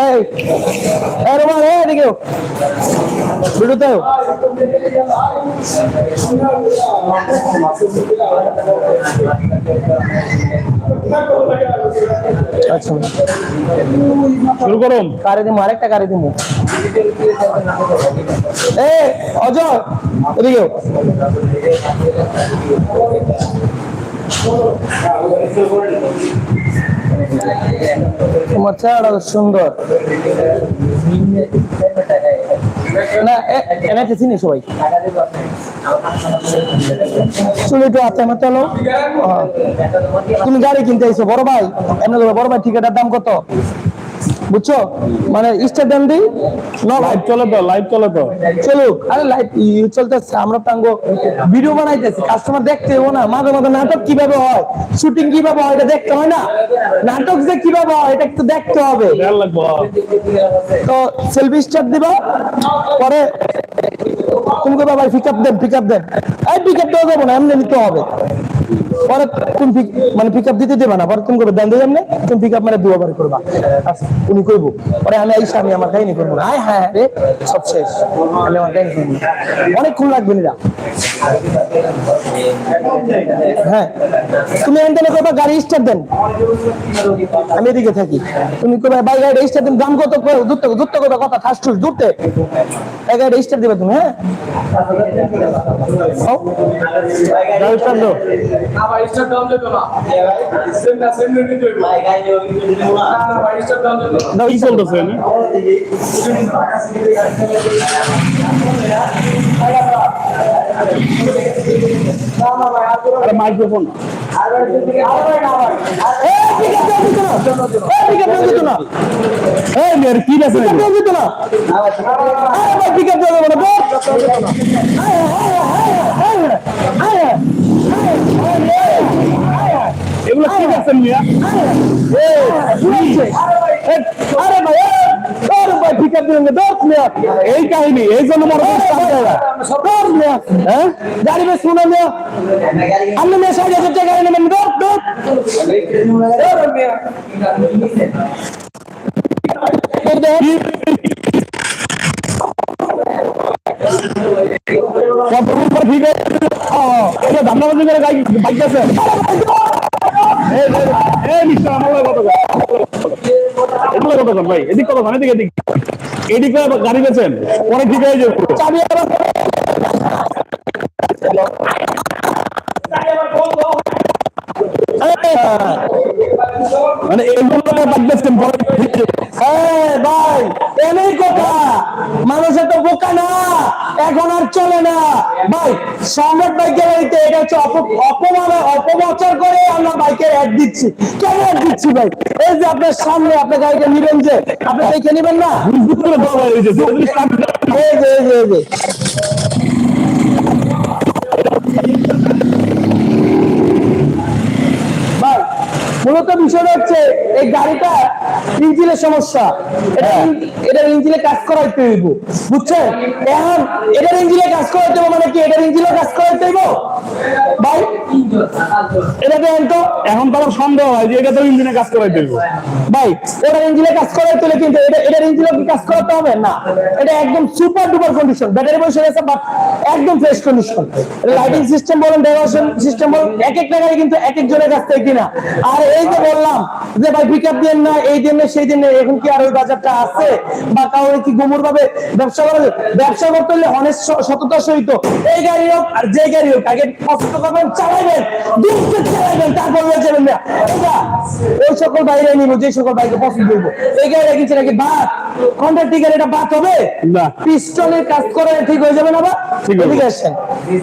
এই এই রোমান এই এদিকে ভিডিওতে আচ্ছা। শুরু করুন। কারে দিমু আরেকটা কারে দিমু। এ অজয়, এদিকে তোমার চেহারা সুন্দর। না এনাকে চিনি সবাই চলো একটু হাতে আমার চলো। তুমি গাড়ি কিনতে আইছো, বড় ভাই। এমনি বড় ভাই, টিকেটের দাম কত? বুঝছ? মানে স্টেডিয়াম দি নয় লাইভ চলে তো লাইভ চলে তো। চলুক আরে লাইভ চলতেছে আমরা টাঙ্গ ভিডিও বানাইতেছি কাস্টমার দেখতে হব না মাঝে মাঝে নাটক কীভাবে হয় শুটিং কীভাবে হয় এটা দেখতে হয় না? নাটক যে কীভাবে হয় এটা একটু দেখতে হবে। তো সেলফি স্টার্ট দিবা পরে তুমি ভাই পিক আপ দেন পিক আপ দেন। এই পিক আপ দেওয়া যাব না এমনি নিতে হবে। পরে তুমি মানে পিক আপ দিতে দেবে না, পরে তুমি করবে? দেন দিয়ে এমনি তুমি পিক আপ মানে দুবার করবা। উনি কইবো, পরে আমি আইসা, আমি আমার কাহিনী করব না। আয় হ্যাঁ রে, সব শেষ। আমি আমার কাহিনী করব না। অনেকক্ষণ লাগবে না হ্যাঁ তুমি এনতেনে করবা গাড়ি স্টার্ট দেন। আমি এদিকে থাকি। তুমি কবে বাই গাড়ি স্টার্ট দেন। দাম কত? করে দূরতে দূরতে কবে কথা ঠাস ঠুস দূরতে এই গাড়ি স্টার্ট দিবে তুমি হ্যাঁ? স্টার দাম দেবে না আবার স্টার দাম দেবে মাইক্রোফোন না। যেত না। এই মেয়ের কি আছে Pick up দেওয়া যেত না। আরে ভাই, দেওয়া যাবে না, এগুলো কি করছেন মিয়া আরে ভাই, আরে ভাই, দিলেন না, দশ মিনিট। এই কাহিনী এই জন্য মনে দশ মিনিট। হ্যাঁ? গাড়ি মেয়ে ঠিক আছে ধান্দাবাজি করে গাই বাইক এই, মিস্টার আমার কত এগুলো কত ভাই। এদিক কত এদিক এদিক। গাড়ি বেছেন পরে ঠিক হয়ে যাবে তো বোকা না। এখন আর চলে না। ভাই, সম্রাট এটা হচ্ছে অপমান করে আমরা অ্যাড দিচ্ছি। কেন অ্যাড দিচ্ছি ভাই? এই যে আপনার সামনে নিবেন যে, আপনি দেখে নিবেন না? মূলত বিষয়টা হচ্ছে, এই গাড়িটা ইঞ্জিনের সমস্যা। এটা এটার ইঞ্জিনে কাজ করাইতে হইব বুঝছেন এখন এটার ইঞ্জিনে কাজ করাইতে হইব মানে কি? এটার ইঞ্জিনে কাজ করাইতে হইব? ভাই এটা দেখেন তো এখন তো আমার সন্দেহ হয় যে এটা তো ইঞ্জিনে কাজ করাই দেবো ভাই ওটার ইঞ্জিনে কাজ করাইতে হলে কিন্তু এটা এটার ইঞ্জিনে কি কাজ করাতে হবে? না। এটা একদম সুপার ডুপার কন্ডিশন ব্যাটারি বসে গেছে বাট একদম ফ্রেশ কন্ডিশন লাইটিং সিস্টেম বলেন ডেকোরেশন সিস্টেম বলেন এক একটা গাড়ি কিন্তু এক একজনের কাছ থেকে কিনা। আর এই যে বললাম যে ভাই পিকআপ দেন না এই দিন না সেই দিন এখন কি আর ওই বাজারটা আছে? বা কাউরে কি গুমুর ভাবে ব্যবসা করা ব্যবসা করতে হলে অনেক সততার সহিত এই গাড়ি হোক আর যে গাড়ি হোক আগে কষ্ট করবেন চালাবেন চালাবেন তারপর যাবেন না। এটা ওই সকল বাইরে নিব যে সকল বাইকে পছন্দ করব এই গাড়ি কিনছে নাকি বাদ? কন্ট্রাক্ট টিকার এটা বাদ হবে? না। পিস্টনের কাজ করে ঠিক হয়ে যাবে না বা ঠিক আসেন।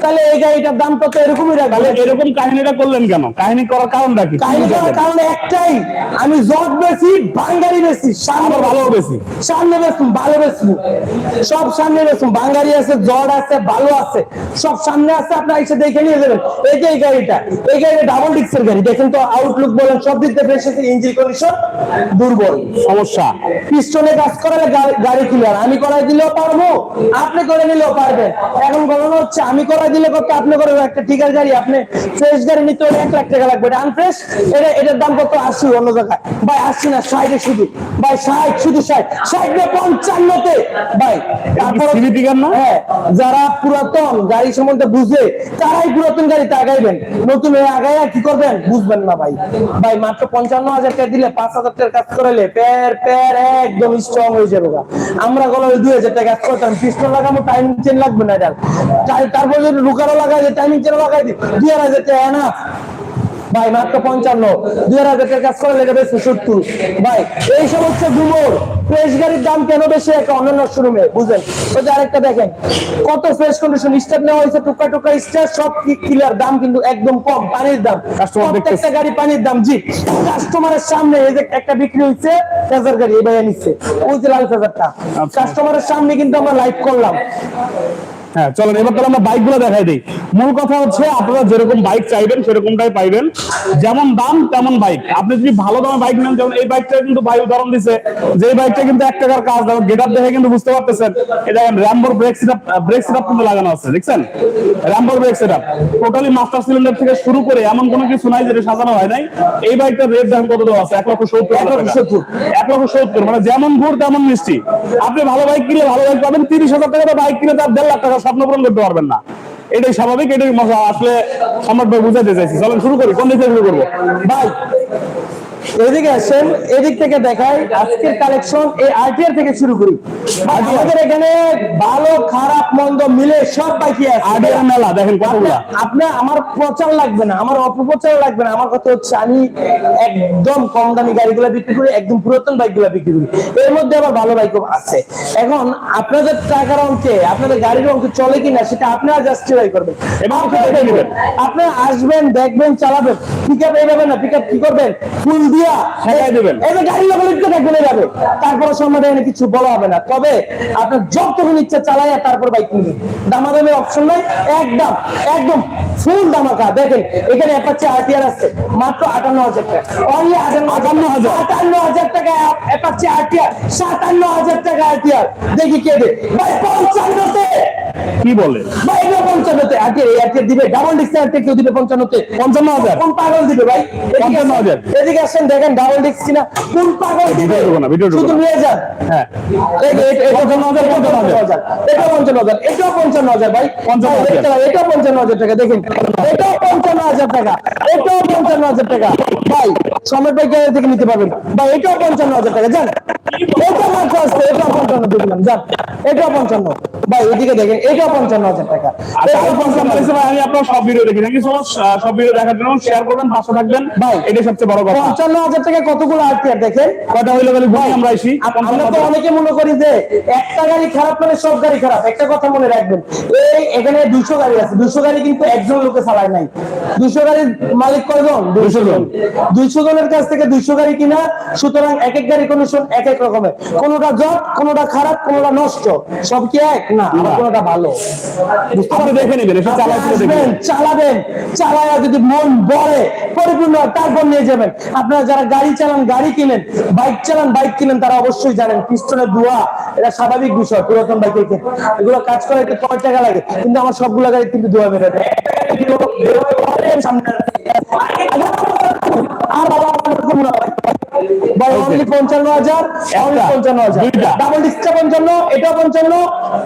তাহলে এই গাড়িটার দাম তো এরকমই রাখবে এরকম কাহিনীটা করলেন কেন? কাহিনী করার কারণটা কি? কাহিনী করার কারণ একটাই আমি জট বেশি বাঙ্গারি বেশি সামনে ভালো বেশি। সামনে বেসুন ভালো বেসুন সব সামনে বেসুন বাঙ্গারি আছে জড আছে ভালো আছে। সব সামনে আছে আপনার এসে দেখে নিয়ে যাবেন। এই যে এই গাড়িটা এই গাড়িটা ডাবল ডিক্সের গাড়ি। দেখেন তো আউটলুক বলেন সব দিক থেকে এসেছে ইঞ্জিন কন্ডিশন দুর্বল। সমস্যা। পিস্টনে কাজ করালে গাড়ি ক্লিয়ার আমি করাই দিলেও পারব আপনি করে নিলেও পারবেন। এখন ঘটনা হচ্ছে আমি করাই দিলে করতে আপনি করে একটা ঠিকার গাড়ি আপনি ফ্রেশ গাড়ি নিতে হলে এক লাখ টাকা লাগবে। এটা আনফ্রেশ এটা এটার দাম কত? আশি অন্য জায়গায়। ভাই আশি না ষাটে। শুধু। ভাই ষাট শুধু ষাট। ষাট না পঞ্চান্নতে। ভাই তারপর হ্যাঁ যারা পুরাতন গাড়ি সম্বন্ধে বুঝে তারাই পুরাতন গাড়িতে আগাইবেন নতুন হয়ে আগাইয়া কি করবেন? বুঝবেন না ভাই। ভাই মাত্র পঞ্চান্ন হাজার টাকা দিলে পাঁচ হাজার টাকার কাজ করালে প্যার প্যার একদম স্ট্রং হয়ে যাবে আমরা গলা দুই হাজার টাকা কাজ করতাম। পিস্টন লাগাবো টাইম চেন লাগবে না এটা তাই- তারপর যদি লুকারও লাগাই যে টাইমিং চেন লাগাই দিই দুই হাজার টাকা না ভাই মাত্র পঞ্চান্ন। দুই হাজার কাজ করে লেগে বেশি সত্তর ভাই এই হচ্ছে ডুমোর ফ্রেশ গাড়ির দাম কেন বেশি একটা অন্যান্য শোরুমে বুঝলেন ওই যে আরেকটা দেখেন কত ফ্রেশ কন্ডিশন স্টার্ট নেওয়া হয়েছে টুকা টুকা স্টার্ট সব ক্লিয়ার দাম কিন্তু একদম কম পানির দাম। প্রত্যেকটা। গাড়ি পানির দাম জি। কাস্টমারের সামনে এই যে একটা বিক্রি হচ্ছে ফেজার গাড়ি এই ভাইয়া নিচ্ছে। ওই যে লাল ফেজারটা আচ্ছা। কাস্টমারের সামনে কিন্তু আমরা লাইভ করলাম। হ্যাঁ চলেন এবার তাহলে আমরা বাইকগুলো দেখাই দিই। মূল কথা হচ্ছে আপনারা যেরকম বাইক চাইবেন সেরকমটাই পাইবেন। যেমন দাম তেমন বাইক আপনি যদি ভালো দামে বাইক নেন যেমন এই বাইকটা কিন্তু ভাই উদাহরণ দিছে যে এই বাইকটা কিন্তু এক টাকার কাজ গেট আপ দেখে কিন্তু বুঝতে পারতেছেন এটা র্যাম্বোর ব্রেক সিটআপ ব্রেক সিটআপ কিন্তু লাগানো আছে দেখছেন? র্যাম্বোর brake setup totally master cylinder থেকে শুরু করে এমন কোনো কিছু নাই যেটা সাজানো হয় নাই। এই বাইকটার রেট দাম কত দেওয়া আছে? এক লক্ষ সত্তর এক লক্ষ সত্তর। এক লক্ষ সত্তর মানে যেমন গুড় তেমন মিষ্টি। আপনি ভালো বাইক কিনলে ভালো বাইক পাবেন তিরিশ হাজার টাকা বাইক কিনে তার দেড় লাখ টাকা স্বপ্ন পূরণ করতে পারবেন না। এটাই স্বাভাবিক, এটাই আসলে সম্রাট ভাই বুঝাতে চাইছি। চলেন, শুরু করি। কোন দিকে শুরু করব? ভাই এদিকে আসেন এদিক থেকে দেখাই আজকের কালেকশন এই আরটিআর থেকে শুরু করি। আমাদের এখানে ভালো খারাপ মন্দ মিলে সব আছে। মেলা দেখেন কতগুলা। আপনার আমার প্রচার লাগবে না আমার অপপ্রচার লাগবে না আমার কথা হচ্ছে আমি একদম কম দামি গাড়িগুলো বিক্রি করি একদম পুরাতন বাইকগুলো বিক্রি করি। এর মধ্যে আবার ভালো বাইকও আছে। এখন আপনাদের টাকার অঙ্কে আপনাদের গাড়ির অঙ্কে চলে কিনা সেটা আপনারা জাস্টিফাই করবেন। আপনারা আসবেন দেখবেন চালাবেন। পিক আপ এইভাবে না পিক আপ কি করবেন? ফুল দিয়া ঠেকাই দেবেন। এই গাড়ি লোক লিখতে থাকবে যাবে। তারপরে সম্মানে এনে কিছু বলা হবে না। তবে আপনার যতক্ষণ ইচ্ছা চালাইয়া তারপর বাইক কিনবেন। দামাদামের অপশন নাই। একদম একদম ফুল দামাকা দেখেন এখানে অ্যাপাচি আরটিআর আছে মাত্র আটান্ন হাজার টাকা। অনলি আটান্ন হাজার। আটান্ন হাজার টাকা অ্যাপাচি আরটিআর সাতান্ন হাজার টাকা আরটিআর দেখি কে দে ভাই কি বলে এটা পঞ্চান্নতে দিবে ডাবল ডিস্ক কেউ দিবে পঞ্চান্নতে পঞ্চান্ন হাজার কোন পাগল দিবে ভাই পঞ্চান্ন হাজার। এদিকে আসেন দেখেন ডাবল ডিস্ক কিনা কোন পাগল দিবে না, ভিডিও শুধু নিয়ে যান হ্যাঁ এই যে এটা- এটা পঞ্চান্ন হাজার, পঞ্চান্ন হাজার। এটাও পঞ্চান্ন হাজার, এটাও পঞ্চান্ন হাজার ভাই। পঞ্চান্ন হাজার। দেখতে পঞ্চান্ন হাজার টাকা, দেখেন। এটাও পঞ্চান্ন হাজার টাকা, এটাও পঞ্চান্ন হাজার টাকা। ভাই, সমেত ভাই গ্যারেজ থেকে নিতে পারবেন। ভাই, এটাও পঞ্চান্ন হাজার টাকা, যান। এটাও মাত্র আসছে, এটাও পঞ্চান্ন দিয়ে দিলাম, যান। এটাও পঞ্চান্ন। ভাই, এদিকে দেখেন, এটাও পঞ্চান্ন হাজার টাকা। আচ্ছা আমি আপনার সব ভিডিও দেখি। থ্যাংক ইউ সো মাচ সব ভিডিও দেখার জন্য। শেয়ার করবেন পাশে থাকবেন। ভাই। এটাই সবচেয়ে বড় কথা। পঞ্চান্ন হাজার টাকা কতগুলো আরটিআর দেখেন? হইলে গেলে ঘুরি আমরা আপ- আমরা তো অনেকে মনে করি যে একটা গাড়ি খারাপ মানে সব গাড়ি খারাপ। একটা কথা মনে রাখবেন এই এখানে দুশো গাড়ি আছে। দুশো গাড়ি কিন্তু একজন লোকে চালায় নাই। দুশো গাড়ির মালিক কয়জন? দুশো জন। দুইশো জনের কাছ থেকে দুইশো গাড়ি কিনা সুতরাং এক এক গাড়ি কন্ডিশন এক এক রকমের। কোনোটা জট কোনোটা খারাপ কোনোটা নষ্ট। সব কি এক? না। কোনোটা ভালো। বুঝতে দেখে নেবেন দেখবেন চালাবেন চালায়া যদি মন বলে পরিপূর্ণ তারপর নিয়ে যাবেন। আপনারা যারা গাড়ি চালান গাড়ি কিনেন বাইক চালান বাইক কিনেন তারা অবশ্যই জানেন পিস্টনের ধোয়া এটা স্বাভাবিক বিষয় পুরাতন বাইকের ক্ষেত্রে। এগুলো কাজ করে একটু কয় টাকা লাগে কিন্তু আমার সবগুলো গাড়ি কিন্তু ধোয়া বেরোয় আর বাবা ভাই। পঞ্চান্ন হাজার পঞ্চান্ন হাজার। ডাবল ডিস্কটা পঞ্চান্ন এটা পঞ্চান্ন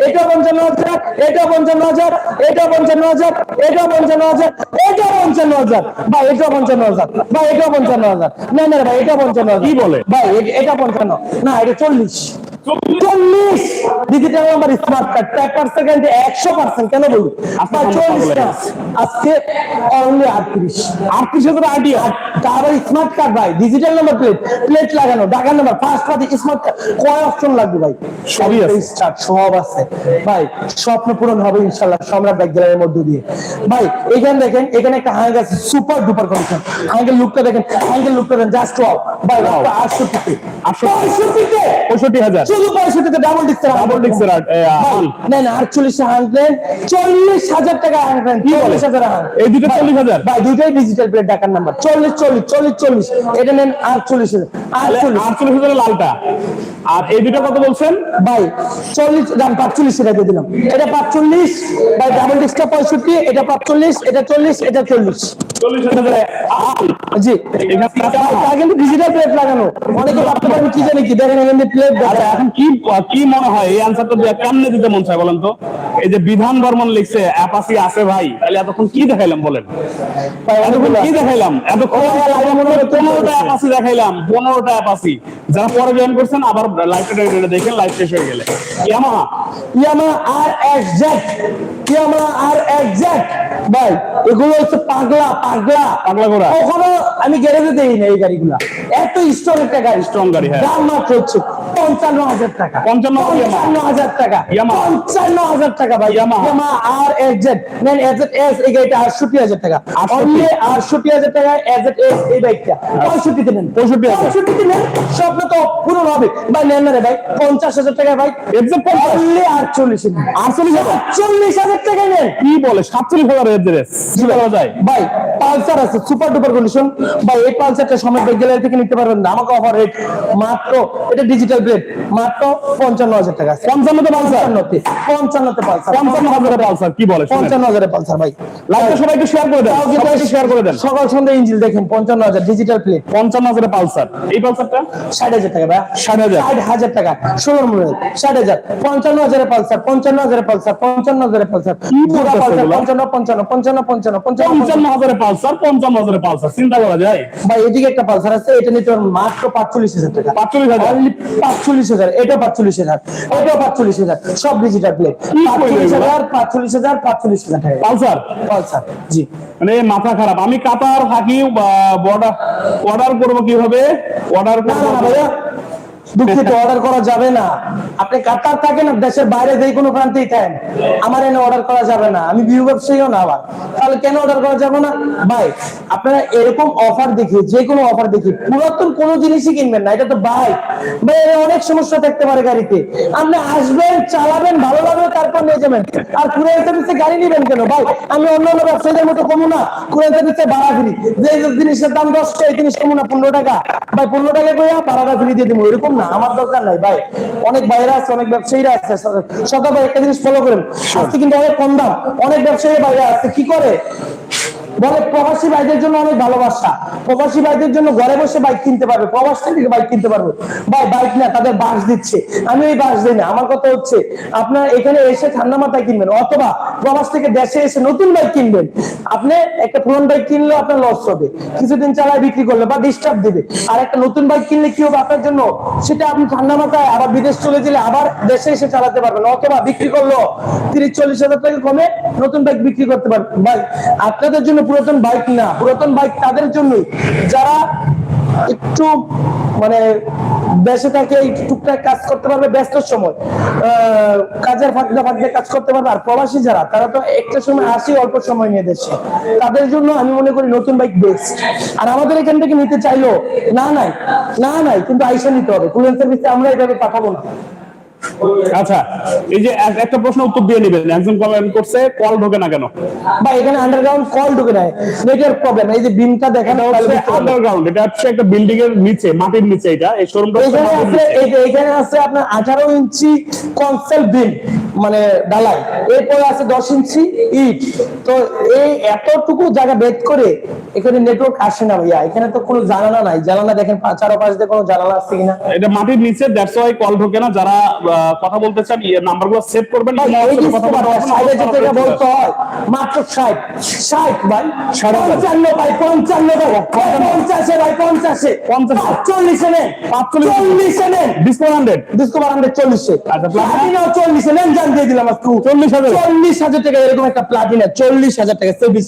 এটা পঞ্চান্ন হাজার এটা পঞ্চান্ন হাজার এটা পঞ্চান্ন হাজার এটা পঞ্চান্ন হাজার এটা পঞ্চান্ন হাজার। ভাই এটা পঞ্চান্ন হাজার। ভাই এটা পঞ্চান্ন হাজার। না না ভাই এটা পঞ্চান্ন হাজার। কি বলে? ভাই এটা পঞ্চান্ন। না এটা চল্লিশ। চল্লিশ ডিজিটাল নাম্বার স্মার্ট কার্ড সেকেন্ডে একশো পার্সেন্ট কেন বলি আজকে বা কত চল্লিশ বলে? টাকা আজকে অনলি আটত্রিশ। আটত্রিশ হাজার স্মার্ট কার্ড ভাই ডিজিটাল নাম্বার প্লেট প্লেট লাগানো ঢাকার number first party smart card কয় অপশন লাগবে ভাই? সবই। স্টার্ট সব আছে। ভাই স্বপ্ন পূরণ হবে ইনশাল্লাহ সম্রাট ব্যাগ গ্যালারির মধ্যে দিয়ে। ভাই এখানে দেখেন এখানে একটা হাঙ্গ আছে সুপার ডুপার কন্ডিশন হাঙ্গের লুকটা দেখেন হাঙ্গের লুকটা দেখেন জাস্ট ওয়াও ভাই. আটষট্টিতে। আটষট্টি। পঁয়ষট্টি হাজার। শুধু পঁয়ষট্টিতে ডাবল ডিক্সের ডাবল ডিক্সের না না আটচল্লিশ হান্ড্রেড চল্লিশ হাজার টাকা হান্ড্রেড চল্লিশ হাজার এই দুটো চল্লিশ হাজার? ভাই দুইটাই ডিজিটাল প্লেট টাকার নাম্বার চল্লিশ চল্লিশ চল্লিশ চল্লিশ। এটা নেন আটচল্লিশ হাজার। আটচল্লিশ। আটচল্লিশ হাজার লালটা। আর এই দুটো কত বলছেন? ভাই চল্লিশ দাম পাঁচচল্লিশ টাকা দিয়ে দিলাম। এটা পাঁচচল্লিশ ভাই ডাবল ডিস্কটা পঁয়ষট্টি এটা পাঁচচল্লিশ এটা চল্লিশ এটা চল্লিশ। চল্লিশ হাজার জি কিন্তু ডিজিটাল প্লেট লাগানো। অনেকে ভাবতে পারেন কি জানি কি দেখেন এখানে প্লেট আচ্ছা এখন কি কি মনে হয়? এই আনসারটা দিয়ে কেমনে দিতে মন চায় বলেন তো? এই যে বিধান বর্মন লিখছে অ্যাপাসি আছে ভাই। তাহলে এতক্ষণ কি দেখাইলাম বলেন? এতক্ষণ কি দেখাইলাম? এতক্ষণ পনেরোটা অ্যাপাসি দেখাইলাম পনেরোটা অ্যাপাসি যারা পরে জয়েন করছেন আবার লাইভটা দেখেন লাইভ শেষ হয়ে গেলে। Yamaha. R X Z Yamaha R X Z ভাই এগুলো হচ্ছে পাগলা পাগলা। পাগলা ঘোড়া। কখনো আমি গ্যারেজে দেই না এই গাড়িগুলা। এত স্ট্রং একটা গাড়ি। স্ট্রং গাড়ি, হ্যাঁ। দাম মাত্র হচ্ছে। পঞ্চান্ন হাজার টাকা। পঞ্চান্ন হাজার টাকা। পঞ্চান্ন হাজার টাকা ভাই। Yamaha। Yamaha R X Z. নেন এস এস এই গাড়িটা আটষট্টি হাজার টাকা। অনলি আটষট্টি হাজার টাকা এস এস এই বাইকটা। পঁয়ষট্টিতে নেন। 65 হাজার। পঁয়ষট্টিতে স্বপ্ন তো পূরণ হবে। ভাই নেন না রে ভাই। পঞ্চাশ হাজার টাকা ভাই। অনলি আটচল্লিশ আটচল্লিশ হাজার? চল্লিশ হাজার টাকা নেন। কি বলে? সাতচল্লিশ হাজার ভাই পালসার আছে। সুপার ডুপার কন্ডিশন ভাই এই পালসারটা সময় গ্যালারি থেকে নিতে পারবেন না। আমাকে অফার রেট মাত্র এটা ডিজিটাল প্লেট মাত্র পঞ্চান্ন হাজার টাকা। পঞ্চান্নতে পালসার? পঞ্চান্নতে পালসার। পঞ্চান্ন হাজারে পালসার কি বলে। পঞ্চান্ন হাজারে পালসার ভাই। লাইভটা সবাইকে শেয়ার করে দেন সবাইকে শেয়ার করে দেন। সকাল সন্ধ্যা ইঞ্জিল দেখেন পঞ্চান্ন হাজার ডিজিটাল প্লেট পঞ্চান্ন হাজারে পালসার। এই পালসারটা? ষাট হাজার টাকা ভাই। ষাট হাজার। ষাট হাজার টাকা ষোলোর মূল্য ষাট হাজার পঞ্চান্ন হাজারে পালসার পঞ্চান্ন হাজারে পালসার পঞ্চান্ন হাজারে পালসার? পঞ্চান্ন পঞ্চান্ন পঞ্চান্ন পঞ্চান্ন পঞ্চান্ন হাজারে পালসার পঞ্চান্ন হাজারে পালসার চিন্তা করা যায়? ভাই এদিকে একটা পালসার আছে এটা নিতে মাত্র পাঁচচল্লিশ হাজার টাকা। পাঁচচল্লিশ হাজার। পাঁচচল্লিশ হাজার এটা পাঁচচল্লিশ হাজার এটা পাঁচচল্লিশ হাজার সব ডিজিটাল প্লেট পাঁচচল্লিশ হাজার পাঁচচল্লিশ হাজার পাঁচচল্লিশ হাজার টাকা। পালসার? পালসার জি। মানে মাথা খারাপ। আমি কাতার থাকি বর্ডার অর্ডার করব কীভাবে? অর্ডার করব দুঃখিত অর্ডার করা যাবে না। আপনি কাতার থাকেন দেশের বাইরে যে কোনো প্রান্তেই থাকেন। আমার এনে অর্ডার করা যাবে না। আমি বিউ ব্যবসায়ীও না আবার। তাহলে কেন অর্ডার করা যাবে না? ভাই, আপনারা এরকম অফার দেখি যে কোনো অফার দেখি পুরাতন কোনো জিনিসই কিনবেন না। এটা তো ভাই। ভাই অনেক সমস্যা থাকতে পারে গাড়িতে। আপনি আসবেন, চালাবেন ভালো লাগবে যাবেন। আর সার্ভিসে গাড়ি কেন? ভাই, আমি অন্য অন্য ব্যবসায়ীদের মতো কমু না। সার্ভিসে ভাড়া যে জিনিসের দাম দশ টাকা, এই জিনিস কমু না, পনেরো টাকা। ভাই, পনেরো টাকা করে ভাড়াটা দিয়ে দিব এরকম না, আমার দরকার নাই। ভাই, অনেক বাইরে আছে, অনেক ব্যবসায়ীরা আছে। সদা ভাই, একটা জিনিস ফলো করেন। আজকে কিন্তু অনেক কম দাম। অনেক ব্যবসায়ী বাইরে আছে, কি করে? বলে প্রবাসী ভাইদের জন্য অনেক ভালোবাসা। প্রবাসী ভাইদের জন্য ঘরে বসে বাইক কিনতে পারবে, প্রবাস থেকে বাইক কিনতে পারবে। ভাই বাইক না, তাদের বাস দিচ্ছে। আমি এই বাস দিই না। আমার কথা হচ্ছে, আপনার এখানে এসে ঠান্ডা মাথায় কিনবেন, অথবা প্রবাস থেকে দেশে এসে নতুন বাইক কিনবেন। আপনি একটা পুরনো বাইক কিনলে আপনার লস হবে। কিছুদিন চালায় বিক্রি করলে বা ডিস্টার্ব দিবে। আর একটা নতুন বাইক কিনলে কি হবে আপনার জন্য? সেটা আপনি ঠান্ডা মাথায় আবার বিদেশ চলে গেলে আবার দেশে এসে চালাতে পারবেন। অথবা বিক্রি করল তিরিশ, চল্লিশ হাজার টাকা কমে নতুন বাইক বিক্রি করতে পারবেন। ভাই, আপনাদের জন্য পুরাতন বাইক না, পুরাতন বাইক তাদের জন্যই। যারা একটু মানে দেশে থাকে টুকটাক কাজ করতে পারবে ব্যস্ত সময়। কাজের ফাঁকতে ফাঁকতে কাজ করতে পারবে। আর প্রবাসী যারা, তারা তো একটা সময় আসি, অল্প সময় নিয়ে দেশে। তাদের জন্য আমি মনে করি নতুন বাইক বেস্ট আর আমাদের এখান থেকে নিতে চাইলো না নাই না নাই, কিন্তু আইসা নিতে হবে। কুরিয়ার সার্ভিসে আমরা এভাবে পাঠাবো না। আচ্ছা এই যে একটা প্রশ্ন উত্তর দিয়ে নেবেন। একজন কমেন্ট করছে কল ঢোকে না কেন? বা এখানে আন্ডারগ্রাউন্ড কল ঢুকে নেয় নেটের প্রবলেম এই যে বিনটা দেখানো আন্ডারগ্রাউন্ড এটা হচ্ছে একটা বিল্ডিং এর নিচে মাটির নিচে এটা। এই শোরুমটা এখানে আছে এই যে এখানে আছে আপনার আঠারো ইঞ্চি কনসেল বিন মানে ডালাই এরপরে আছে দশ ইঞ্চি ইট। তো এই এতটুকু জায়গা বেদ করে এখানে নেটওয়ার্ক আসে না ভাইয়া। এখানে তো কোনো জানালা নাই। জানালা দেখেন চারপাশ কোনো জানালা আছে কিনা? এটা মাটির নিচে দ্যাটস ওয়াই কল ঢোকে না। যারা কথা বলতে চান নাম্বারগুলো সেভ করবেন ভাই, এই কথা বলতে সাইডে যে থেকে বলতে মাত্র ষাট ষাট ভাই। পঞ্চান্ন ভাই পঞ্চান্ন পঞ্চাশে ভাই পঞ্চাশে। পঞ্চাশে। চল্লিশে নেন। পাঁচচল্লিশ। চল্লিশে নেন। ডিসপ্লে হান্ড্রেড ডিসকভার হান্ড্রেড চল্লিশে। আচ্ছা, platinum? প্লাটিনা চল্লিশে নেন জান দিয়ে দিলাম চল্লিশ হাজার। চল্লিশ হাজার টাকা এরকম একটা প্লাটিনা চল্লিশ হাজার টাকা সেভিস।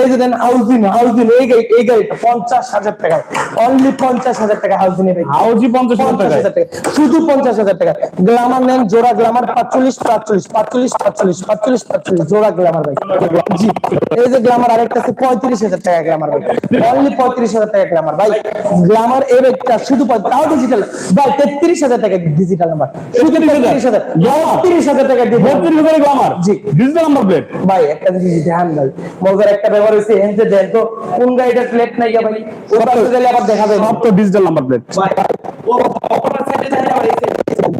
এই যে দেন হাউজিন হাউজিন এই গাড়ি এই গাড়িটা পঞ্চাশ হাজার টাকা অনলি পঞ্চাশ হাজার টাকা হাউজিন হাউজি পঞ্চাশ হাজার টাকা। শুধু পঞ্চাশ হাজার টাকা। গ্লামার নেন জোড়া গ্লামার পাঁচচল্লিশ পাঁচচল্লিশ পাঁচচল্লিশ পাঁচচল্লিশ পাঁচচল্লিশ পাঁচচল্লিশ জোড়া গ্লামার ভাই। জি এই যে গ্লামার আরেকটা আছে পঁয়ত্রিশ হাজার টাকা গ্লামার ভাই। অনলি পঁয়ত্রিশ হাজার টাকা গ্লামার। ভাই গ্লামার এর একটা শুধু তাও ডিজিটাল ভাই তেত্রিশ হাজার টাকা ডিজিটাল নাম্বার শুধু তেত্রিশ হাজার। তিরিশ হাজার। টাকা বত্রিশ হাজার গ্লামার? জি। ডিজিটাল নাম্বার প্লেট ভাই একটা জিনিস ধ্যান ভাই। মজার একটা ব্যাপার হয়েছে এনতে দেন তো কোন গাড়িটার প্লেট নাই ভাই? ও আবার দেখা যাবে। সব তো ডিজিটাল নাম্বার প্লেট ভাই ও অপর সাইডে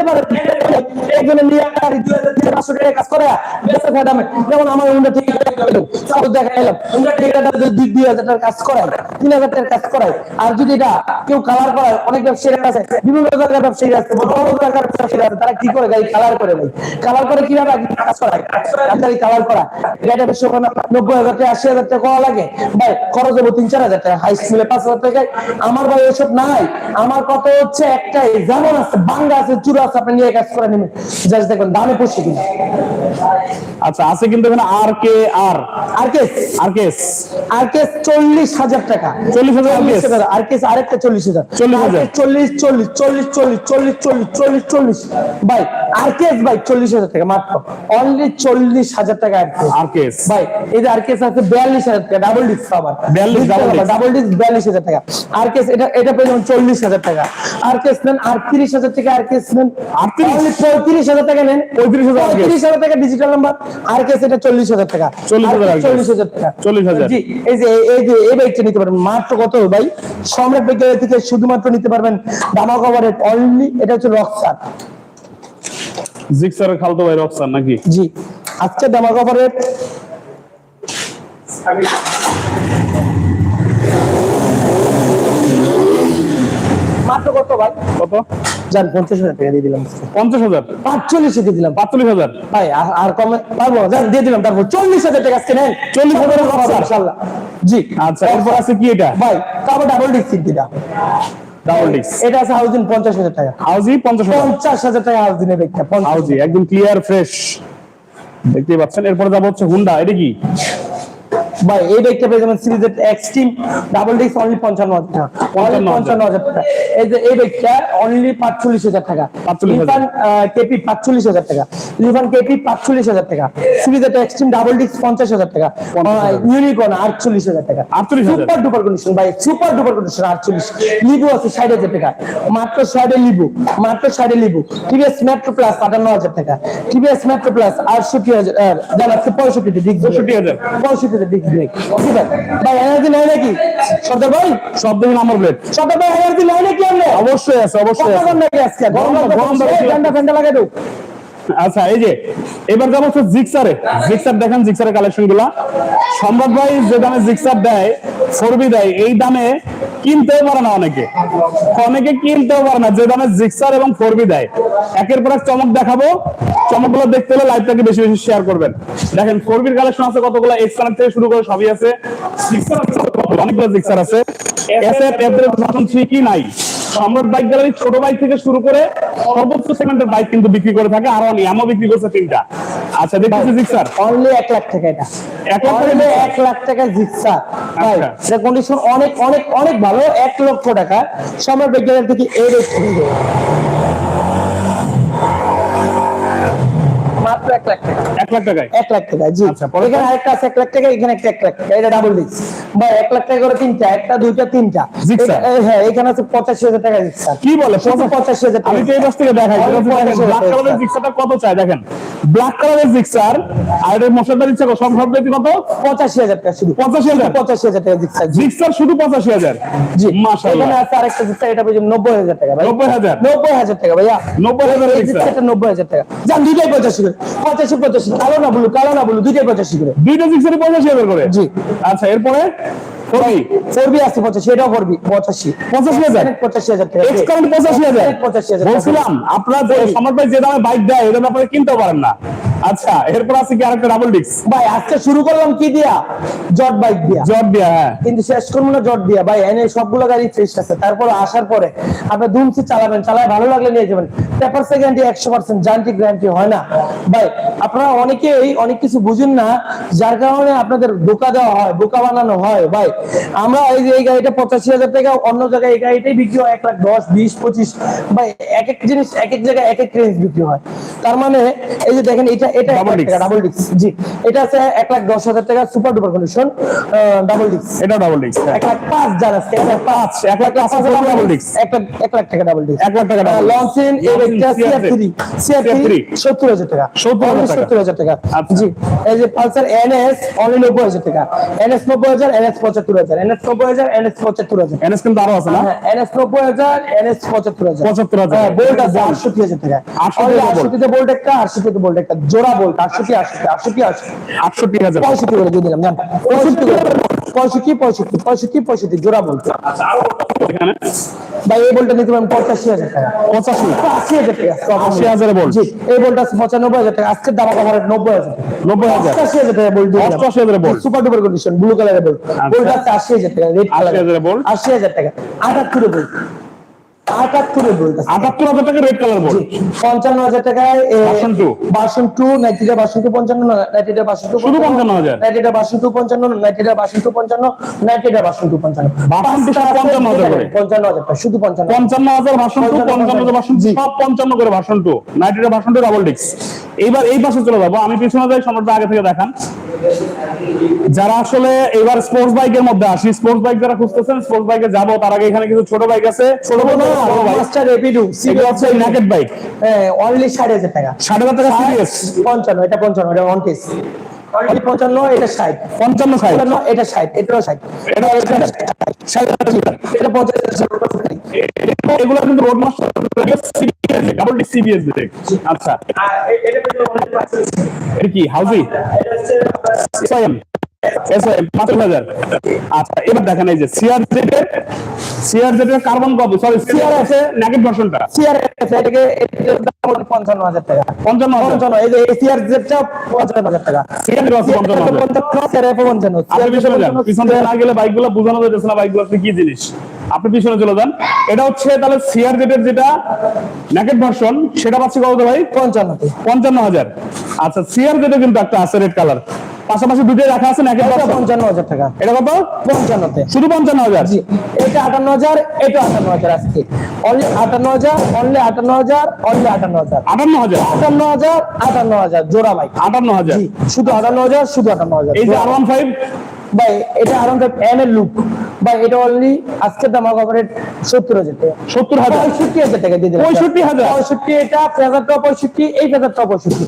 দিতে পারে। নিয়ে কাজ করে। যেমন আমার বেশি নব্বই হাজার আশি হাজার করা লাগে। ভাই, খরচ হব তিন, চার হাজার আমার ভাই ওইসব নাই। আমার কথা হচ্ছে একটাই যেমন আছে। বাংলা আছে চূড়া আছে আপনি নিয়ে কাজ করে নেবেন জাস্ট দেখবেন দামে পড়ছে কিনা। আচ্ছা আছে কিন্তু এখানে আর কে আর আর কে আর আরকেস আরকেস আরকেস 40000 টাকা 40000 আর কে আরেকটা 40000 40000 40 40 40 40 40 40 40 40 ভাই আর কে ভাই 40000 টাকা মাত্র অনলি 40000 টাকা আর কে ভাই এই যে আর কে আছে 42000 টাকা ডাবল ডিস আবার 42 ডাবল ডিস ডাবল ডিস্ক 42000 টাকা আর কে এটা এটা পেলে যাবেন 40000 টাকা আর কে নেন 38000 টাকা আর কে নেন 38000 টাকা নেন 35000 টাকা 35000 টাকা ডিজিটাল নাম্বার আর কেস এটা চল্লিশ হাজার টাকা। চল্লিশ হাজার টাকা। 40,000 জি এই যে এই যে এই বাইকটা নিতে পারবেন। মাত্র কত ভাই? সম্রাট বিজ্ঞানের থেকে শুধুমাত্র নিতে পারবেন দামা কভারের অনলি এটা হচ্ছে রক্সার জিক্সারের খালতো ভাই রক্সার নাকি? জি আজকে দামা কভারের মাত্র কত ভাই? কত? জান পঞ্চাশ হাজার টাকা দিয়ে দিলাম। পঞ্চাশ হাজার? পাঁচচল্লিশে দিয়ে দিলাম। পাঁচচল্লিশ হাজার? ভাই আর- কমে পারব জান দিয়ে দিলাম। তারপর চল্লিশ হাজার টাকা আজকে নেন। চল্লিশ হাজার ইনশাল্লাহ। জি আচ্ছা এরপর আছে কি এটা? ভাই তারপর ডাবল ডিস্ক সিটিটা ডাবল ডিস্ক এটা আছে হাউজিং পঞ্চাশ হাজার টাকা। হাউজি পঞ্চাশ পঞ্চাশ হাজার টাকা ব্যাগটা হাউজি একদম ক্লিয়ার ফ্রেশ দেখতেই পাচ্ছেন। এরপরে যাব হচ্ছে হুন্ডা এটা কি? ভাই এই ব্যাগটা পেয়ে যাবেন সিরিজের এক্সট্রিম ডাবল ডিস্ক অনলি পঞ্চান্ন হাজার টাকা। অনলি 55,000 পঞ্চান্ন হাজার টাকা। এই যে এই ব্যাগটা অনলি পাঁচচল্লিশ হাজার টাকা। 45,000 লিফান কেপি পাঁচচল্লিশ হাজার টাকা। লিফান কেপি পাঁচচল্লিশ হাজার টাকা। সিরিজের এক্সট্রিম ডাবল ডিস্ক পঞ্চাশ হাজার টাকা। ইউনিকর্ন আটচল্লিশ হাজার টাকা। 48,000 সুপার ডুপার কন্ডিশন ভাই সুপার ডুপার কন্ডিশন আটচল্লিশ। লিবু আছে ষাট হাজার টাকা। মাত্র ষাটে লিবু মাত্র ষাটে লিবু টিভিএস মেট্রো প্লাস আটান্ন হাজার টাকা। টিভিএস মেট্রো প্লাস আটষট্টি হাজার জানা পঁয়ষট্টি ডিগ্রি 65,000 পঁয়ষট্টিতে ডিগ্রি ব্রেক ভাই এনার্জি নাই নাকি সর্দার ভাই সব নাম্বার প্লেট সর্দার ভাই এনার্জি নাই নাকি অবশ্যই আছে অবশ্যই আছে আজকে গরম গরম-। ঠান্ডা ঠান্ডা লাগাই দাও আচ্ছা এই যে, এবার যাব হচ্ছে জিক্সারে জিক্সার দেখেন জিক্সারের কালেকশনগুলা। সম্রাট ভাই যে দামে জিক্সার দেয় ফোরবি দেয়, এই দামে কিনতেও পারে না অনেকে। অনেকে কিনতেও পারে না, যে দামে জিক্সার এবং ফোরবি দেয়। একের পর এক চমক দেখাবো। চমকগুলো দেখতে হলে লাইভটাকে বেশি বেশি শেয়ার করবেন। দেখেন ফোরবির কালেকশন আছে কতগুলো? এক্সকানেক্ট থেকে শুরু করে সবই আছে। অনেকগুলো জিক্সার আছে। এফদের ভার্সন কি নাই? সম্রাট বাইক গ্যালারি ছোট বাইক থেকে শুরু করে সর্বোচ্চ সেগমেন্টের বাইক কিন্তু বিক্রি করে থাকে। আর অনেক আমও বিক্রি করছে তিনটা। আচ্ছা দেখতেছি জিক্সার অনলি এক লাখ টাকা এটা। এক লাখ টাকা এক লাখ টাকা জিক্সার আচ্ছা। এটা কন্ডিশন অনেক অনেক অনেক ভালো। এক লক্ষ টাকা। সম্রাট গ্যালারি থেকে এই রেট কিনে দেবো মাত্র এক লাখ টাকা। এক লাখ টাকায়? এক লাখ টাকা জি। আচ্ছা, এখানে আরেকটা আছে এক লাখ টাকা এখানে একটা এক লাখ টাকা এটা ডাবল ডিস্ক ভাই এক লাখ টাকা করে তিনটা একটা দুইটা তিনটা। Zixer? এটা- এ- হ্যাঁ এখানে আছে পঁচাশি হাজার টাকা জিক্সার কি বলে শুধু পঁচাশি? হাজার টাকা। আমি তো এই পাশ থেকে দেখাই Only পঁচাশি হাজার ব্ল্যাক কালারের জিক্সারটা কত চাই দেখেন। ব্ল্যাক কালারের জিক্সার আর এর মশলাদার ইচ্ছা সব সব রেট কত? পঁচাশি হাজার টাকা শুধু। পঁচাশি হাজার? পঁচাশি হাজার টাকা জিক্সার জিক্সার শুধু পঁচাশি হাজার? জি। মাশাআল্লাহ। এখানে আছে আরেকটা জিক্সার এটা পেয়েছি নব্বই হাজার টাকা ভাই। নব্বই হাজার? নব্বই হাজার টাকা ভাইয়া। নব্বই হাজার জিক্সারটা নব্বই হাজার টাকা। যান দুইটাই পঁচাশি করে। পঁচাশি পঁচাশি। কালো না বলু কালো না বলু দুইটাই পঁচাশি করে। দুইটা জিক্সারই পঁচাশি হাজার করে? জি। আচ্ছা এরপরে? ফোরবি? ফোরবি আছে পঁচাশি এটাও ফোরবি পঁচাশি। পঁচাশি হাজার? পঁচাশি হাজার টাকা এক্স কারেন্ট পঁচাশি হাজার। পঁচাশি হাজার বলছিলাম আপনার যে ভাই যে দামে বাইক দেয় এটা ব্যাপারে কিনতে পারেন না। আচ্ছা এরপর আছে কি আরেকটা ডাবল ডিস্ক ভাই আজকে শুরু করলাম কি দিয়া? জট বাইক দিয়া। জব দিয়া হ্যাঁ। কিন্তু শেষ করব না জট দিয়া। ভাই এনে সবগুলো গাড়ি ফ্রেশ আছে। তারপর আসার পরে আপনি দুমসি চালাবেন চালায় ভালো লাগলে নিয়ে যাবেন। পেপার গ্যারান্টি একশো পার্সেন্ট যান্ত্রিক গ্যারান্টি হয় না। ভাই আপনারা অনেকেই অনেক কিছু বুঝেন না যার কারণে আপনাদের বোকা দেওয়া হয় বোকা বানানো হয়। ভাই আমরা এই যে এই গাড়িটা পঁচাশি হাজার টাকা অন্য জায়গায় এই গাড়িটাই বিক্রি হয় এক লাখ দশ বিশ পঁচিশ। ভাই এক এক জিনিস এক এক জায়গায় এক এক রেঞ্জ বিক্রি হয়। তার মানে এই যে দেখেন এটা এটা। ডাবল ডিস্ক জি। এটা আছে এক লাখ দশ হাজার টাকা super duper condition double disc এটা ডাবল ডিস্ক এক লাখ পাঁচ যার আছে এক লাখ পাঁচ। এক লাখ পাঁচ হাজার ডাবল ডিস্ক এক লাখ এক লাখ টাকা ডাবল ডিস্ক এক লাখ টাকা। লঞ্চেন এর Launching একটা সিআর থ্রি সিআর থ্রি সত্তর হাজার টাকা। সত্তর হাজার টাকা। আচ্ছা। জি এই যে পালসার এনএস অনলি নব্বই হাজার টাকা। এনএস নব্বই হাজার এনএস পঁচাত্তর হাজার। এনএস নব্বই হাজার এনএস পঁচাত্তর হাজার। এনএস কিন্তু আরও আছে না? হ্যাঁ এনএস নব্বই হাজার এনএস পঁচাত্তর হাজার। 75,000 হ্যাঁ বোল্ট আছে আটষট্টি হাজার টাকা। 68 Only হাজার bolt। আটষট্টিতে বোল্ট একটা আটষট্টিতে বোল্ট একটা। জোড়া বোল্ট আটষট্টি আটষট্টি আটষট্টি আটষট্টি। আটষট্টি হাজার। পঁয়ষট্টি করে দিয়ে দিলাম জান। পঁয়ষট্টি করে পঁয়ষট্টি পঁয়ষট্টি পঁয়ষট্টি পঁয়ষট্টি জোড়া বলতো ভাই এই বলটা নিতে পারেন পঁচাশি হাজার টাকা। পঁচাশি আশি হাজার টাকা। 80,000 bolt। জি এই বলটা আছে পঁচানব্বই হাজার টাকা। আজকের দাম কভার নব্বই হাজার নব্বই হাজার। আশি হাজার টাকা বল দিয়ে 88,000 bolt। Super duper condition blue কালারের বল। বলটা আছে আশি হাজার টাকা রেড কালার 80,000 bolt। আশি হাজার টাকা। আটাত্তরে বল। আটাত্তরে বল আটাত্তর হাজার টাকা রেড কালার বোর্ড পঞ্চান্ন হাজার টাকায় Version two। Version two version two পঞ্চান্ন নাইটিটা বাসন টু শুধু 55,000 নাইটিটা বাসন টু পঞ্চান্ন নাইটিটা বাসন টু পঞ্চান্ন। নাইটিটা বাসন টু পঞ্চান্ন Version two সব 55,000 করে। পঞ্চান্ন হাজার টাকা শুধু পঞ্চান্ন পঞ্চান্ন হাজার ভাষণ টু পঞ্চান্ন হাজার ভাষণ সব পঞ্চান্ন করে ভাষণ টু নাইট্রিটা ভাষণ টু ডাবল ডিক্স এইবার এই পাশে চলে যাব। আমি পিছনে যাই সম্রাটটা আগে থেকে দেখান। যারা আসলে এবার স্পোর্টস বাইকের মধ্যে আসি স্পোর্টস বাইক যারা খুঁজতেছেন স্পোর্টস বাইকে যাব। তার আগে এখানে কিছু ছোট বাইক আছে। ছোট না মাস্টার রেপিডু এগুলো হচ্ছে নেকেট বাইক হ্যাঁ অনলি ষাট হাজার টাকা। ষাট হাজার টাকা সিরিয়াস পঞ্চান্ন এটা পঞ্চান্ন এটা ওয়ান পিস অনলি পঞ্চান্ন এটা ষাট। পঞ্চান্ন সাইজ পঞ্চান্ন এটা ষাট এটাও ষাট। এটা এটা ষাট। এটা পঞ্চাশ এগুলো কিন্তু রোড মাস্টার ডাবল ডিক্স সিবিএস আচ্ছা। এটা কি হাউজি আচ্ছা এবার দেখেন এই যে সিআর জেটের সিআর জেটের কার্বন কপি সরি সিআর আছে নেগেট ভার্সনটা সিআর এটাকে এটার দাম হলো পঞ্চান্ন হাজার টাকা। পঞ্চান্ন পঞ্চান্ন এই যে এসিআর জেটটা পঞ্চান্ন হাজার টাকা। সিআর আছে পঞ্চান্ন হাজার। পঞ্চান্ন সিআর পঞ্চান্ন। পিছনে না গেলে বাইকগুলো বোঝানো যাচ্ছে না বাইকগুলো গুলো কি জিনিস? আপনি পিছনে চলে যান। এটা হচ্ছে তাহলে সিআর জেটের যেটা নেগেট ভার্সন সেটা পাচ্ছি কত ভাই? পঞ্চান্নতে পঞ্চান্ন হাজার। আচ্ছা সিআর জেটে কিন্তু একটা আছে রেড কালার পাশাপাশি দুটোই রাখা আছে ভার্সন পঞ্চান্ন হাজার টাকা। এটা কত? পঞ্চান্নতে। শুধু পঞ্চান্ন হাজার? জি। এটা আটান্ন হাজার এটা আটান্ন হাজার আজকে। অনলি আটান্ন হাজার অনলি আটান্ন হাজার অনলি আটান্ন হাজার। আটান্ন হাজার? আটান্ন হাজার আটান্ন হাজার। জোড়া আটান্ন হাজার? শুধু আটান্ন হাজার শুধু আটান্ন হাজার। এই যে আর ওয়ান ফাইভ ভাই এটা আরামদার এন এর লুক ভাই এটা অনলি আজকের দাম কভারেট সত্তর হাজার টাকা। সত্তর হাজার? পঁয়ষট্টি হাজার টাকা দিয়ে দিলাম 65,000? পঁয়ষট্টি এটা ফেজারটা পঁয়ষট্টি এই ফেজারটা পঁয়ষট্টি।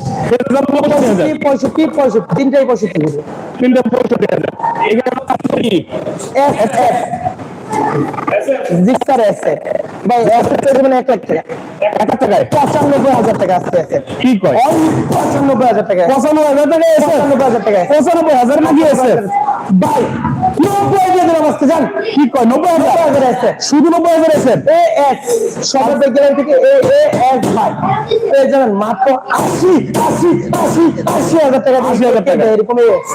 পঁয়ষট্টি হাজার? পঁয়ষট্টি পঁয়ষট্টি তিনটাই পঁয়ষট্টি তিনটা পঁয়ষট্টি হাজার। আছে ভাই মানে এক লাখ টাকা। এক হাজার টাকায়? পঁচানব্বই হাজার টাকা আসছে এসে কি কয়? পঁচানব্বই হাজার টাকা। পঁচানব্বই হাজার টাকা পঁচানব্বই হাজার টাকা। পঁচানব্বই হাজার নাকি ভাই নব্বই দিয়ে দিলাম জান কি কয় নব্বই হাজার? নব্বই শুধু নব্বই হাজার এসে এ এস সবার বিজ্ঞান থেকে এ এ এস ভাই। এই জানেন মাত্র আশি আশি আশি আশি হাজার টাকা আশি হাজার টাকা। এরকম এস।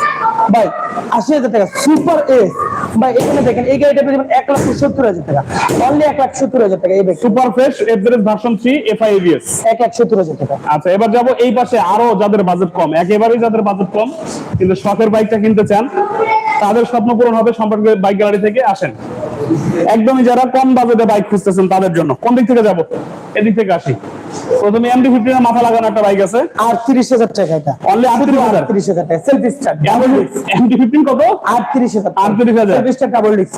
ভাই আশি হাজার টাকা সুপার এস। ভাই এখানে দেখেন এই গাড়িটা পেয়ে এক লাখ সত্তর হাজার টাকা। অনলি এক লাখ সত্তর হাজার টাকা এই bag super fresh version three এক লাখ সত্তর হাজার টাকা। আচ্ছা এবার যাব এই পাশে আরও যাদের বাজেট কম একেবারেই যাদের বাজেট কম কিন্তু শখের বাইকটা কিনতে চান তাদের স্বপ্ন পূরণ হবে সম্পর্কে বাইক গ্যালারি থেকে আসেন। একদমই যারা কম বাজেটে বাইক খুঁজতেছেন তাদের জন্য। কোন দিক থেকে যাব? এদিক থেকে আসি। প্রথমে এমডি ফিফটিন মাথা লাগানো একটা বাইক আছে। আটত্রিশ হাজার টাকা এটা। অনলি আটত্রিশ হাজার। আটত্রিশ হাজার টাকা সেলফ স্টার্ট এমডি ফিফটিন কত? আটত্রিশ হাজার 38,000 সেলফ স্টার্ট ডাবল ডিস্ক।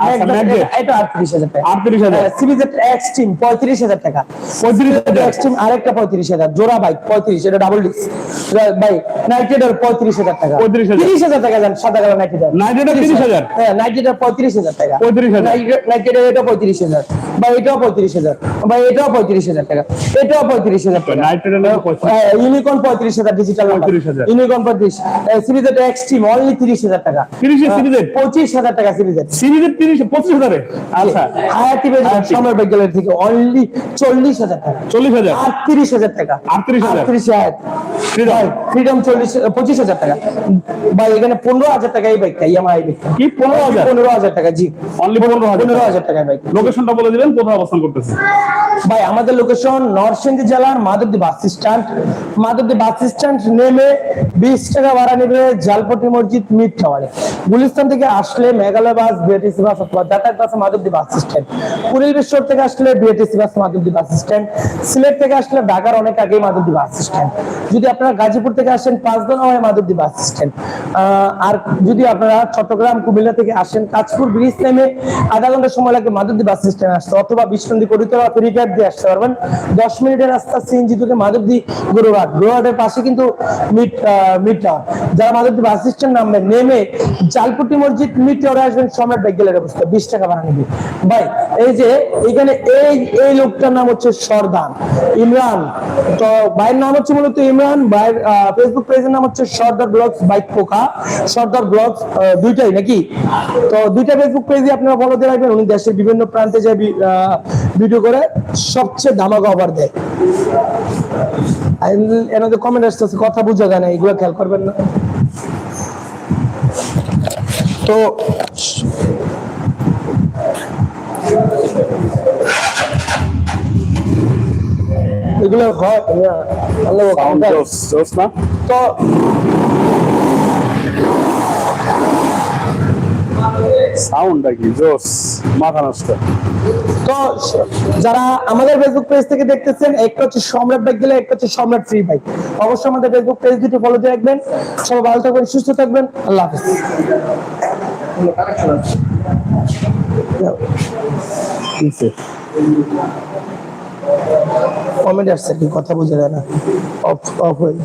এটা আটত্রিশ হাজার টাকা। আটত্রিশ হাজার। সিবিজেড এক্সট্রিম পঁয়ত্রিশ হাজার টাকা। পঁয়ত্রিশ হাজার। এক্সট্রিম আরেকটা পঁয়ত্রিশ হাজার। জোড়া বাইক পঁয়ত্রিশ এটা ডাবল ডিস্ক ভাই নাইটেডার পঁয়ত্রিশ হাজার টাকা। 35,000 তিরিশ হাজার টাকা দেন সাদা কালার নাইটেডার নাইটেডার 30,000 হ্যাঁ নাইটেডার পঁয়ত্রিশ হাজার টাকা। 35,000 নাইটেডার এটা পঁয়ত্রিশ হাজার। বা এটাও পঁয়ত্রিশ হাজার। বা এটাও পঁয়ত্রিশ হাজার টাকা। এটাও পঁয়ত্রিশ হাজার টাকা। নাইটেডার ইউনিকর্ন পঁয়ত্রিশ হাজার ডিজিটাল 35,000 ইউনিকর্ন পঁয়ত্রিশ। সিরিজের এক্সট্রিম অনলি তিরিশ হাজার টাকা। 30 এর সিরিজের? পঁচিশ হাজার টাকা সিরিজের সিরিজের তিরিশ পঁচিশ হাজারে? আচ্ছা। হায়াতি হায়াতি। সমর বিজ্ঞানের থেকে অনলি চল্লিশ হাজার টাকা। চল্লিশ হাজার? আটত্রিশ হাজার টাকা। 38,000 আটত্রিশ হাজার Freedom। ফ্রিডম চল্লিশ পঁচিশ হাজার টাকা। ভাই এখানে পনেরো হাজার টাকা এই বাইকটা ইয়ামাহা বাইকটা কি পনেরো হাজার? পনেরো হাজার টাকা জি। অনলি পনেরো হাজার। পনেরো হাজার টাকা বাইক লোকেশনটা বলে দিবেন? কোথায় অবস্থান করতেছে? ভাই, আমাদের লোকেশন নরসিংদী জেলার Madhabdi bus stand Madhabdi bus stand নেমে বিশ টাকা ভাড়া নেবে জালপটি মসজিদ মিড টাওয়ারে গুলিস্তান থেকে আসলে মেঘালয় বাস বিএটিসি বাস অথবা যাতায়াত bus Madhabdi bus stand Kuril বিশ্বর থেকে আসলে BATC bus, Madhabdi bus stand Sylhet থেকে আসলে ঢাকার অনেক আগে মাধবদী বাস স্ট্যান্ড যদি আপনারা গাজীপুর থেকে আসেন পাঁচদনা হয় মাধবদী বাস স্ট্যান্ড আর যদি আপনারা চট্টগ্রাম, কুমিল্লা থেকে আসেন কাজপুর ব্রিজ নেমে আধা ঘণ্টা সময় লাগে মাধবদী বাস স্ট্যান্ড আসতে। অথবা বিষ্ণুন্দী করিতলা ফেরিঘাট দিয়ে আসতে পারবেন। দশ মিনিটের রাস্তা সিএনজি থেকে মাধবদী গরুঘাট গরুঘাটের পাশে কিন্তু মিড যারা মাধবদী বাস স্ট্যান্ড নামবেন, নেমে জালপুটি মসজিদ মিড টাওয়ারে আসবেন সম্রাট ব্যাগেলের অবস্থা। বিশ টাকা ভাড়া নিবি। ভাই, এই যে এখানে এই এই লোকটার নাম হচ্ছে সরদান ইমরান। তো ভাইয়ের নাম হচ্ছে মূলত ইমরান। ভাইয়ের ফেসবুক পেজের নাম হচ্ছে সর্দার ব্লগস বাইক পোকা। সর্দার ব্লগস দুইটাই নাকি? তো দুইটা ফেসবুক পেজে আপনারা ফলো দিয়ে রাখবেন। উনি দেশের বিভিন্ন প্রান্তে যায় ভিডিও করে সবচেয়ে ধামাকা অফার দেয়। এনাদের কমেন্ট আসতেছে কথা বোঝা যায় না এগুলো খেয়াল করবেন না। তো এগুলো হয় না? তো কি, জোস, মাথা নষ্ট। তো যারা আমাদের ফেসবুক পেজ থেকে দেখতেছেন, একটা হচ্ছে সম্রাট বাইক গেলে একটা হচ্ছে সম্রাট ফ্রি বাইক অবশ্যই আমাদের ফেসবুক পেজ দুটি ফলো দিয়ে রাখবেন। সবাই ভালো থাকবেন, সুস্থ থাকবেন। আল্লাহ হাফিজ। কমেন্ট আসছে কি, কথা বোঝা যায় না। অফ অফ হয়ে।